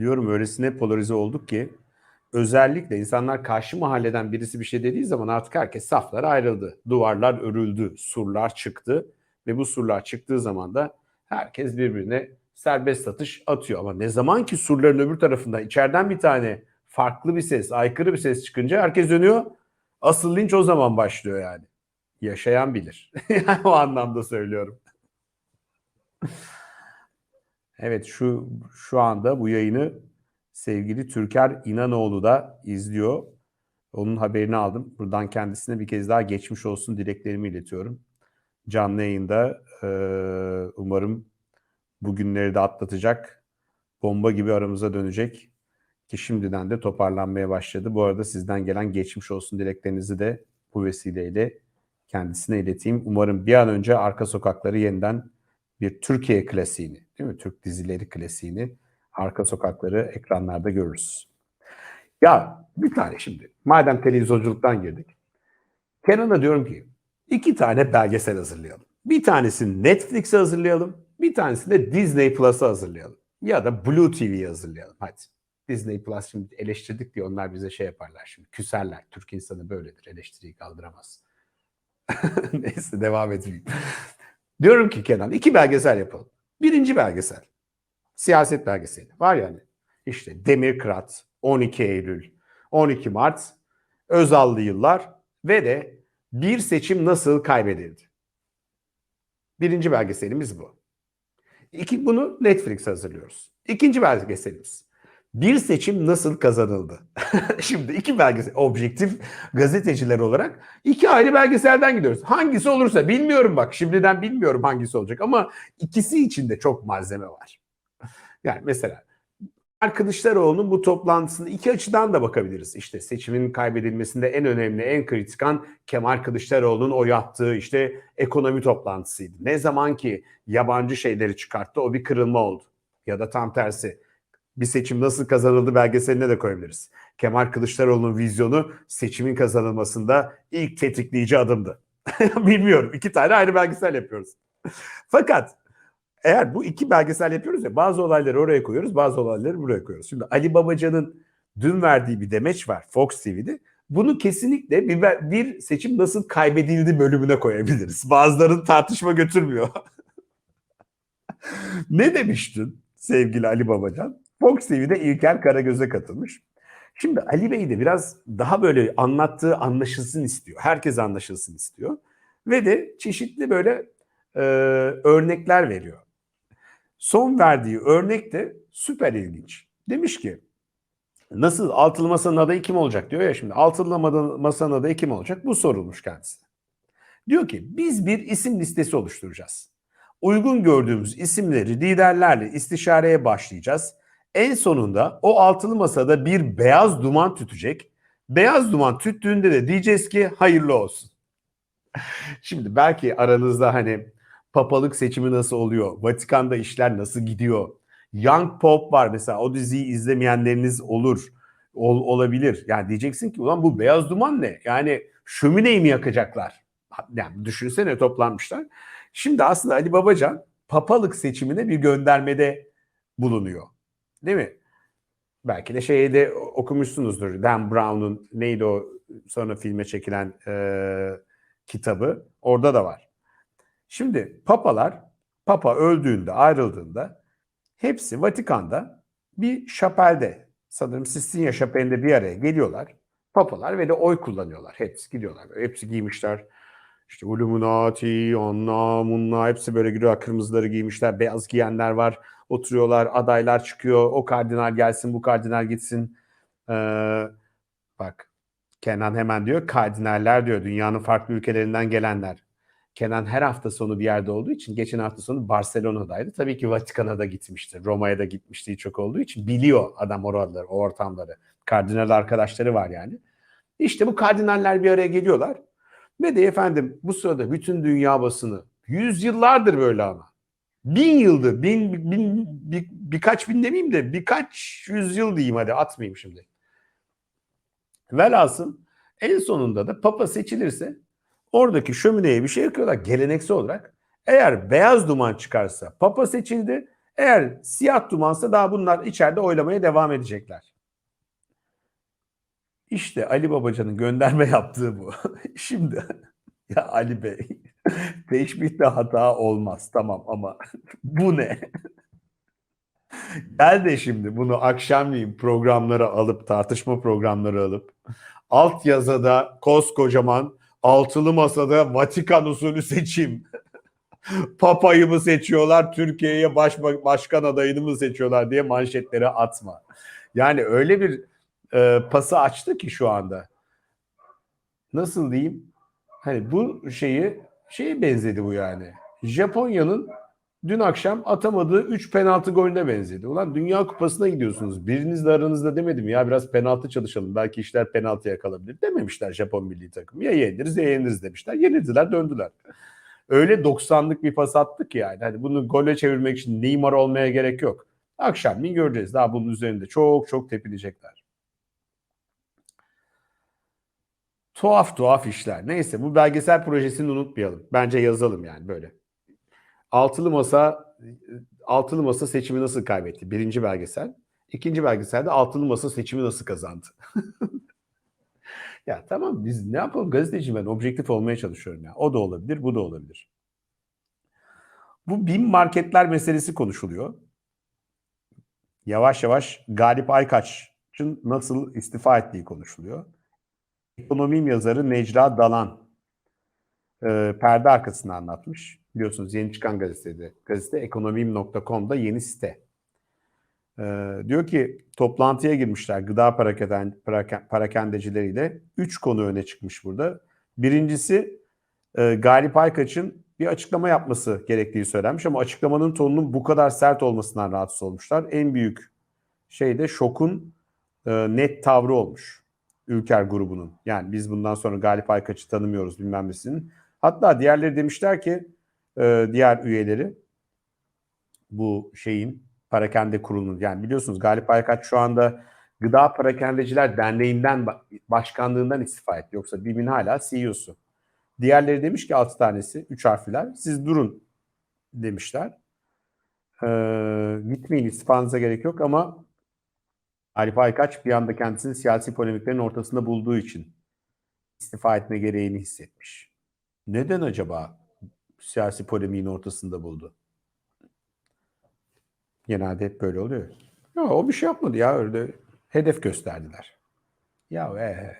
diyorum öylesine polarize olduk ki özellikle insanlar karşı mahalleden birisi bir şey dediği zaman artık herkes saflara ayrıldı. Duvarlar örüldü, surlar çıktı ve bu surlar çıktığı zaman da herkes birbirine serbest satış atıyor. Ama ne zaman ki surların öbür tarafında içeriden bir tane farklı bir ses, aykırı bir ses çıkınca herkes dönüyor. Asıl linç o zaman başlıyor yani. Yaşayan bilir. o anlamda söylüyorum. Evet şu şu anda bu yayını sevgili Türker İnanoğlu da izliyor. Onun haberini aldım. Buradan kendisine bir kez daha geçmiş olsun dileklerimi iletiyorum. Canlı yayında e, umarım bugünleri de atlatacak. Bomba gibi aramıza dönecek. Ki şimdiden de toparlanmaya başladı. Bu arada sizden gelen geçmiş olsun dileklerinizi de bu vesileyle kendisine ileteyim. Umarım bir an önce arka sokakları yeniden bir Türkiye klasiğini, değil mi? Türk dizileri klasiğini arka sokakları ekranlarda görürüz. Ya bir tane şimdi, madem televizyonculuktan girdik. Kenan'a diyorum ki iki tane belgesel hazırlayalım. Bir tanesini Netflix'e hazırlayalım, bir tanesini de Disney Plus'a hazırlayalım. Ya da Blue TV'ye hazırlayalım. Hadi. Disney Plus şimdi eleştirdik diye onlar bize şey yaparlar şimdi. Küserler. Türk insanı böyledir. Eleştiriyi kaldıramaz. Neyse devam edeyim. Diyorum ki Kenan iki belgesel yapalım. Birinci belgesel. Siyaset belgeseli. Var yani. İşte Demir Kırat, 12 Eylül, 12 Mart, Özallı yıllar ve de bir seçim nasıl kaybedildi. Birinci belgeselimiz bu. İki, bunu Netflix hazırlıyoruz. İkinci belgeselimiz. Bir seçim nasıl kazanıldı? Şimdi iki belgesel, objektif gazeteciler olarak iki ayrı belgeselden gidiyoruz. Hangisi olursa bilmiyorum bak şimdiden bilmiyorum hangisi olacak ama ikisi için de çok malzeme var. Yani mesela Kılıçdaroğlu'nun bu toplantısını iki açıdan da bakabiliriz. İşte seçimin kaybedilmesinde en önemli, en kritik an Kemal Kılıçdaroğlu'nun o yaptığı işte ekonomi toplantısıydı. Ne zaman ki yabancı şeyleri çıkarttı o bir kırılma oldu. Ya da tam tersi bir seçim nasıl kazanıldı belgeseline de koyabiliriz. Kemal Kılıçdaroğlu'nun vizyonu seçimin kazanılmasında ilk tetikleyici adımdı. Bilmiyorum. İki tane ayrı belgesel yapıyoruz. Fakat eğer bu iki belgesel yapıyoruz ya bazı olayları oraya koyuyoruz bazı olayları buraya koyuyoruz. Şimdi Ali Babacan'ın dün verdiği bir demeç var Fox TV'de. Bunu kesinlikle bir, bir seçim nasıl kaybedildi bölümüne koyabiliriz. Bazıları tartışma götürmüyor. ne demiştin sevgili Ali Babacan? Fox TV'de İlker Karagöz'e katılmış. Şimdi Ali Bey de biraz daha böyle anlattığı anlaşılsın istiyor. Herkes anlaşılsın istiyor. Ve de çeşitli böyle e, örnekler veriyor. Son verdiği örnek de süper ilginç. Demiş ki nasıl altılı masanın adayı kim olacak diyor ya şimdi altılı masanın adayı kim olacak bu sorulmuş kendisine. Diyor ki biz bir isim listesi oluşturacağız. Uygun gördüğümüz isimleri liderlerle istişareye başlayacağız en sonunda o altılı masada bir beyaz duman tütecek. Beyaz duman tüttüğünde de diyeceğiz ki hayırlı olsun. Şimdi belki aranızda hani papalık seçimi nasıl oluyor? Vatikan'da işler nasıl gidiyor? Young Pope var mesela o diziyi izlemeyenleriniz olur. Ol, olabilir. Yani diyeceksin ki ulan bu beyaz duman ne? Yani şömineyi mi yakacaklar? Yani düşünsene toplanmışlar. Şimdi aslında Ali Babacan papalık seçimine bir göndermede bulunuyor. Değil mi? Belki de şeyi de okumuşsunuzdur. Dan Brown'un neydi o sonra filme çekilen e, kitabı. Orada da var. Şimdi papalar, papa öldüğünde, ayrıldığında hepsi Vatikan'da bir şapelde, sanırım Sistine şapelinde bir araya geliyorlar. Papalar ve de oy kullanıyorlar. Hepsi gidiyorlar. Hepsi giymişler. İşte Illuminati, onlar, bunlar hepsi böyle gidiyor. Kırmızıları giymişler. Beyaz giyenler var oturuyorlar, adaylar çıkıyor. O kardinal gelsin, bu kardinal gitsin. Ee, bak Kenan hemen diyor kardinaller diyor dünyanın farklı ülkelerinden gelenler. Kenan her hafta sonu bir yerde olduğu için geçen hafta sonu Barcelona'daydı. Tabii ki Vatikan'a da gitmişti. Roma'ya da gitmişti çok olduğu için biliyor adam oraları, o ortamları. Kardinal arkadaşları var yani. İşte bu kardinaller bir araya geliyorlar. Ve de efendim bu sırada bütün dünya basını yüzyıllardır böyle ama bin yıldır, bin, bin bir, birkaç bin demeyeyim de birkaç yüzyıl diyeyim hadi atmayayım şimdi. Velhasıl en sonunda da papa seçilirse oradaki şömineye bir şey yakıyorlar geleneksel olarak. Eğer beyaz duman çıkarsa papa seçildi, Eğer siyah dumansa daha bunlar içeride oylamaya devam edecekler. İşte Ali Babacan'ın gönderme yaptığı bu. Şimdi ya Ali Bey teşbihte hata olmaz tamam ama bu ne? Gel de şimdi bunu akşamleyin programlara alıp tartışma programları alıp alt yazıda koskocaman altılı masada Vatikan usulü seçim. Papayı mı seçiyorlar, Türkiye'ye baş, başkan adayını mı seçiyorlar diye manşetlere atma. Yani öyle bir e, pası açtı ki şu anda. Nasıl diyeyim? Hani bu şeyi şeye benzedi bu yani. Japonya'nın dün akşam atamadığı 3 penaltı golüne benzedi. Ulan Dünya Kupası'na gidiyorsunuz. Birinizle aranızda demedim ya biraz penaltı çalışalım. Belki işler penaltıya kalabilir. Dememişler Japon milli takım. Ya yeniriz ya yeniriz demişler. Yenildiler döndüler. Öyle 90'lık bir pas attık yani. Hani bunu gole çevirmek için Neymar olmaya gerek yok. Akşamleyin göreceğiz. Daha bunun üzerinde çok çok tepilecekler. Tuhaf tuhaf işler. Neyse bu belgesel projesini unutmayalım. Bence yazalım yani böyle. Altılı Masa Altılı Masa seçimi nasıl kaybetti? Birinci belgesel. İkinci belgeselde Altılı Masa seçimi nasıl kazandı? ya tamam biz ne yapalım gazeteci ben objektif olmaya çalışıyorum ya. O da olabilir, bu da olabilir. Bu bin marketler meselesi konuşuluyor. Yavaş yavaş Galip Aykaç'ın nasıl istifa ettiği konuşuluyor. Ekonomim yazarı Necla Dalan e, perde arkasını anlatmış. Biliyorsunuz yeni çıkan gazetede. Gazete ekonomim.com'da yeni site. E, diyor ki toplantıya girmişler gıda parakenden, parakendecileriyle. Üç konu öne çıkmış burada. Birincisi e, Galip Aykaç'ın bir açıklama yapması gerektiği söylenmiş ama açıklamanın tonunun bu kadar sert olmasından rahatsız olmuşlar. En büyük şey de şokun e, net tavrı olmuş. Ülker grubunun. Yani biz bundan sonra Galip Aykaç'ı tanımıyoruz bilmem nesinin. Hatta diğerleri demişler ki e, diğer üyeleri bu şeyin parakende kurulunun yani biliyorsunuz Galip Aykaç şu anda Gıda Parakendeciler Derneği'nden başkanlığından istifa etti. Yoksa BİM'in hala CEO'su. Diğerleri demiş ki altı tanesi, üç harfler. Siz durun demişler. Ee, gitmeyin istifanıza gerek yok ama Arif Aykaç bir anda kendisini siyasi polemiklerin ortasında bulduğu için istifa etme gereğini hissetmiş. Neden acaba siyasi polemiğin ortasında buldu? Genelde hep böyle oluyor. Ya o bir şey yapmadı ya öyle hedef gösterdiler. Ya ee.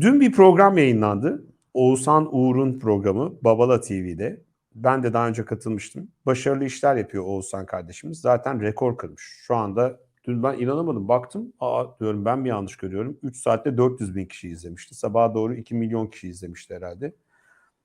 Dün bir program yayınlandı. Oğuzhan Uğur'un programı Babala TV'de. Ben de daha önce katılmıştım. Başarılı işler yapıyor Oğuzhan kardeşimiz. Zaten rekor kırmış. Şu anda dün ben inanamadım. Baktım aa diyorum ben mi yanlış görüyorum. 3 saatte 400 bin kişi izlemişti. Sabaha doğru 2 milyon kişi izlemişti herhalde.